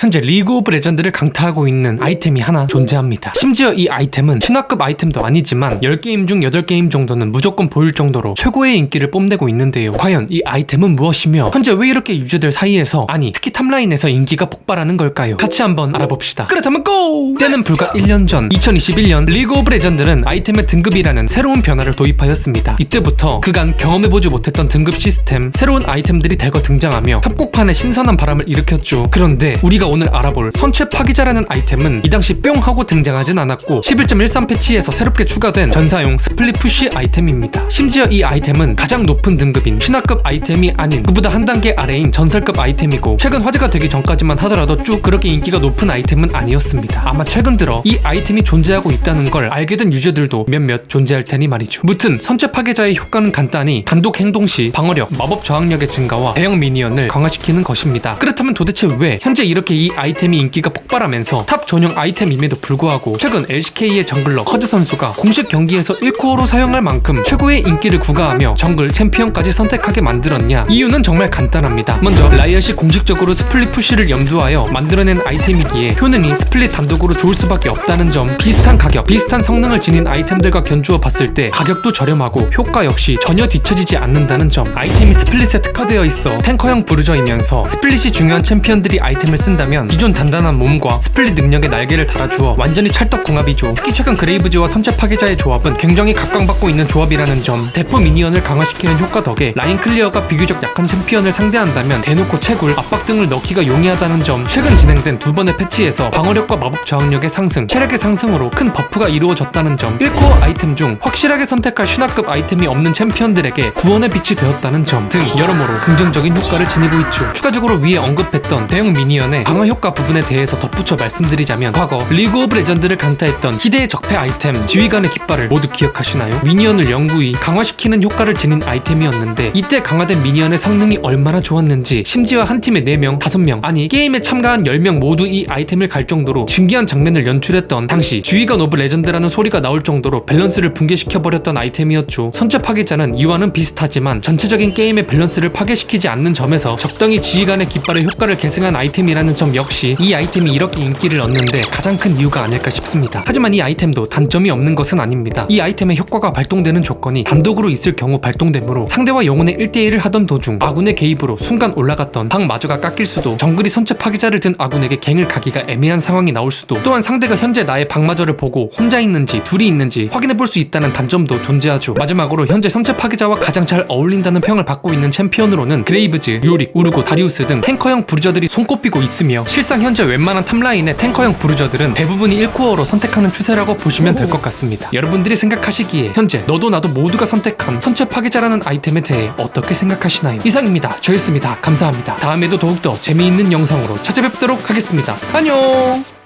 현재 리그 오브 레전드를 강타하고 있는 아이템이 하나 존재합니다. 심지어 이 아이템은 신화급 아이템도 아니지만 10게임 중 8게임 정도는 무조건 보일 정도로 최고의 인기를 뽐내고 있는데요. 과연 이 아이템은 무엇이며 현재 왜 이렇게 유저들 사이에서 아니 특히 탑라인에서 인기가 폭발하는 걸까요? 같이 한번 알아봅시다. 그렇다면 고! 때는 불과 1년 전 2021년 리그 오브 레전드는 아이템의 등급이라는 새로운 변화를 도입하였습니다. 이때부터 그간 경험해보지 못했던 등급 시스템, 새로운 아이템들이 대거 등장하며 협곡판에 신선한 바람을 일으켰죠. 그런데 우리가 오늘 알아볼 선체 파기자라는 아이템은 이 당시 뿅 하고 등장하진 않았고 11.13 패치에서 새롭게 추가된 전사용 스플릿 푸시 아이템입니다. 심지어 이 아이템은 가장 높은 등급인 신화급 아이템이 아닌 그보다 한 단계 아래인 전설급 아이템이고 최근 화제가 되기 전까지만 하더라도 쭉 그렇게 인기가 높은 아이템은 아니었습니다. 아마 최근 들어 이 아이템이 존재하고 있다는 걸 알게 된 유저들도 몇몇 존재할 테니 말이죠. 무튼 선체 파괴자의 효과는 간단히 단독 행동 시 방어력, 마법 저항력의 증가와 대형 미니언을 강화시키는 것입니다. 그렇다면 도대체 왜 현재 이렇게 이 아이템이 인기가 폭발하면서 탑 전용 아이템임에도 불구하고 최근 LCK의 정글러 커즈 선수가 공식 경기에서 1코어로 사용할 만큼 최고의 인기를 구가하며 정글 챔피언까지 선택하게 만들었냐? 이유는 정말 간단합니다. 먼저 라이엇이 공식적으로 스플릿 푸시를 염두하여 만들어낸 아이템이기에 효능이 스플릿 단독으로 좋을 수밖에 없다는 점 비슷한 가격, 비슷한 성능을 지닌 아이템들과 견주어 봤을 때 가격도 저렴하고 효과 역시 전혀 뒤처지지 않는다는 점 아이템이 스플릿에 특화되어 있어 탱커형 부르저이면서 스플릿이 중요한 챔피언들이 아이템을 쓴다면 기존 단단한 몸과 스플릿 능력의 날개를 달아주어 완전히 찰떡궁합이죠. 특히 최근 그레이브즈와 선체 파괴자의 조합은 굉장히 각광받고 있는 조합이라는 점. 대포 미니언을 강화시키는 효과 덕에 라인 클리어가 비교적 약한 챔피언을 상대한다면 대놓고 채굴, 압박 등을 넣기가 용이하다는 점. 최근 진행된 두 번의 패치에서 방어력과 마법 저항력의 상승, 체력의 상승으로 큰 버프가 이루어졌다는 점. 1코어 아이템 중 확실하게 선택할 신화급 아이템이 없는 챔피언들에게 구원의 빛이 되었다는 점. 등 여러모로 긍정적인 효과를 지니고 있죠. 추가적으로 위에 언급했던 대형 미니언의 강화 효과 부분에 대해서 덧붙여 말씀드리자면 과거 리그 오브 레전드를 강타했던 희대의 적폐 아이템 지휘관의 깃발을 모두 기억하시나요? 미니언을 영구히 강화시키는 효과를 지닌 아이템이었는데 이때 강화된 미니언의 성능이 얼마나 좋았는지 심지어 한 팀에 4명, 5명 아니 게임에 참가한 10명 모두 이 아이템을 갈 정도로 신기한 장면을 연출했던 당시 지휘관 오브 레전드라는 소리가 나올 정도로 밸런스를 붕괴시켜버렸던 아이템이었죠 선체 파괴자는 이와는 비슷하지만 전체적인 게임의 밸런스를 파괴시키지 않는 점에서 적당히 지휘관의 깃발의 효과를 계승한 아이템이라는 점 역시 이 아이템이 이렇게 인기를 얻는데 가장 큰 이유가 아닐까 싶습니다. 하지만 이 아이템도 단점이 없는 것은 아닙니다. 이 아이템의 효과가 발동되는 조건이 단독으로 있을 경우 발동되므로 상대와 영혼의 1대1을 하던 도중 아군의 개입으로 순간 올라갔던 방마저가 깎일 수도 정글이 선체 파괴자를 든 아군에게 갱을 가기가 애매한 상황이 나올 수도 또한 상대가 현재 나의 방마저를 보고 혼자 있는지 둘이 있는지 확인해 볼 수 있다는 단점도 존재하죠. 마지막으로 현재 선체 파괴자와 가장 잘 어울린다는 평을 받고 있는 챔피언으로는 그레이브즈, 요릭, 우르고, 다리우스 등 탱커형 부르저들이 손꼽히고 있 으며 실상 현재 웬만한 탑라인의 탱커형 부르저들은 대부분이 1코어로 선택하는 추세라고 보시면 될 것 같습니다. 여러분들이 생각하시기에 현재 너도 나도 모두가 선택한 선체 파괴자라는 아이템에 대해 어떻게 생각하시나요? 이상입니다. 저였습니다. 감사합니다. 다음에도 더욱더 재미있는 영상으로 찾아뵙도록 하겠습니다. 안녕!